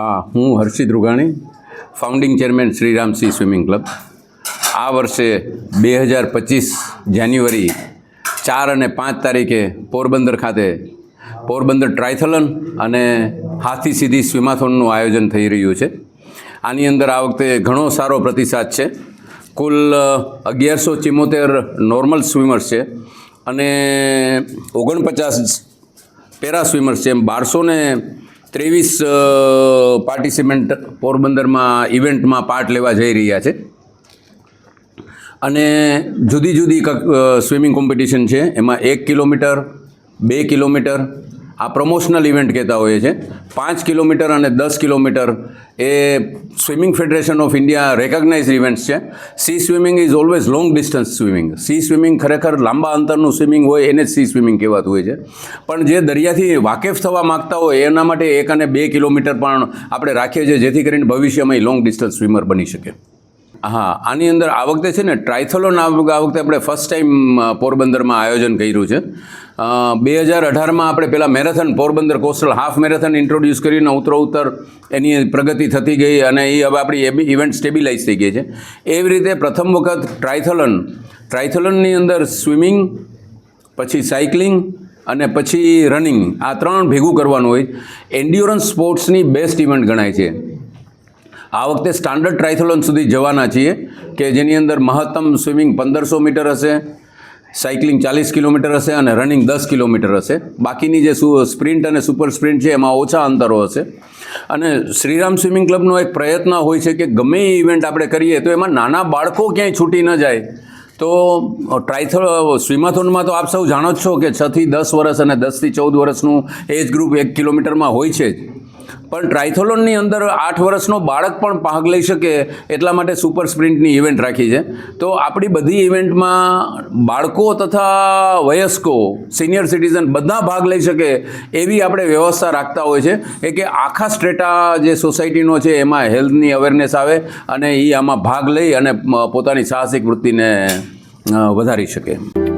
હા, હું Harshit Rughani founding chairman Shriramsinh swimming club આ વર્ષે બે હજાર પચીસ જાન્યુઆરી ચાર અને પાંચ તારીખે પોરબંદર ખાતે પોરબંદર ટ્રાયથલન અને હાથી સીધી સ્વિમાથોનનું આયોજન થઈ રહ્યું છે. આની અંદર આ વખતે ઘણો સારો પ્રતિસાદ છે. કુલ અગિયારસો ચિમ્મોતેર નોર્મલ સ્વિમર્સ છે અને ઓગણપચાસ પેરા સ્વિમર્સ છે. એમ બારસો ને ત્રેવીસ પાર્ટિસિપન્ટ પોરબંદરમાં ઇવેન્ટમાં પાર્ટ લેવા જઈ રહ્યા છે. અને જુદી જુદી સ્વિમિંગ કોમ્પિટિશન છે. એમાં એક કિલોમીટર, બે કિલોમીટર આ પ્રમોશનલ ઇવેન્ટ કહેતા હોઈએ છીએ પાંચ કિલોમીટર અને દસ kilometre A swimming federation of India recognise events છે. Sea swimming is always long distance swimming sea swimming ખરેખર લાંબા અંતરનું સ્વિમિંગ હોય એને જ સી સ્વિમિંગ કહેવાતું હોય છે. પણ જે દરિયાથી વાકેફ થવા માગતા હોય એના માટે એક અને બે કિલોમીટર પણ આપણે રાખીએ છીએ જેથી કરીને ભવિષ્યમાં એ લોંગ ડિસ્ટન્સ સ્વિમર બની શકે. હા, આની અંદર આ વખતે છે ને ટ્રાયથલોન આ વખતે આપણે ફર્સ્ટ ટાઈમ પોરબંદરમાં આયોજન કર્યું છે. બે હજાર અઢારમાં આપણે પહેલાં marathon, Porbandar coastal half marathon introduce કરીને ઉત્તરોત્તર એની પ્રગતિ થતી ગઈ અને એ હવે આપણી ઇવેન્ટ સ્ટેબિલાઇઝ થઈ ગઈ છે. એવી રીતે પ્રથમ વખત ટ્રાયથલન ટ્રાયથલનની અંદર સ્વિમિંગ પછી સાયકલિંગ અને પછી રનિંગ આ ત્રણ ભેગું કરવાનું હોય. એન્ડ્યોરન્સ સ્પોર્ટ્સની બેસ્ટ ઇવેન્ટ ગણાય છે. આ વખતે સ્ટાન્ડર્ડ ટ્રાયથલોન સુધી જવાના છીએ કે જેની અંદર મહત્તમ સ્વિમિંગ પંદરસો મીટર હશે સાયકલિંગ ચાલીસ કિલોમીટર હશે અને રનિંગ દસ કિલોમીટર હશે. બાકીની જે સ્પ્રિન્ટ અને સુપર સ્પ્રિન્ટ છે એમાં ઓછા અંતરો હશે. અને શ્રીરામ સ્વિમિંગ ક્લબનો એક પ્રયત્ન હોય છે કે ગમે એ ઇવેન્ટ આપણે કરીએ તો એમાં નાના બાળકો ક્યાંય છૂટી ન જાય. તો ટ્રાયથલ સ્વિમાથોનમાં તો આપ સૌ જાણો જ છો કે છથી દસ વર્ષ અને દસથી ચૌદ વર્ષનું એજ ગ્રુપ એક કિલોમીટરમાં હોય છે જ. પણ ટ્રાયથોલોનની અંદર આઠ વર્ષનો બાળક પણ ભાગ લઈ શકે એટલા માટે સુપર સ્પ્રિન્ટની ઇવેન્ટ રાખી છે. તો આપણી બધી ઇવેન્ટમાં બાળકો તથા વયસ્કો, સિનિયર સિટીઝન બધા ભાગ લઈ શકે એવી આપણે વ્યવસ્થા રાખતા હોય છે એ કે આખા સ્ટ્રેટા જે સોસાયટીનો છે એમાં હેલ્થની અવેરનેસ આવે અને એ આમાં ભાગ લઈ અને પોતાની સાહસિક વૃત્તિને વધારી શકે.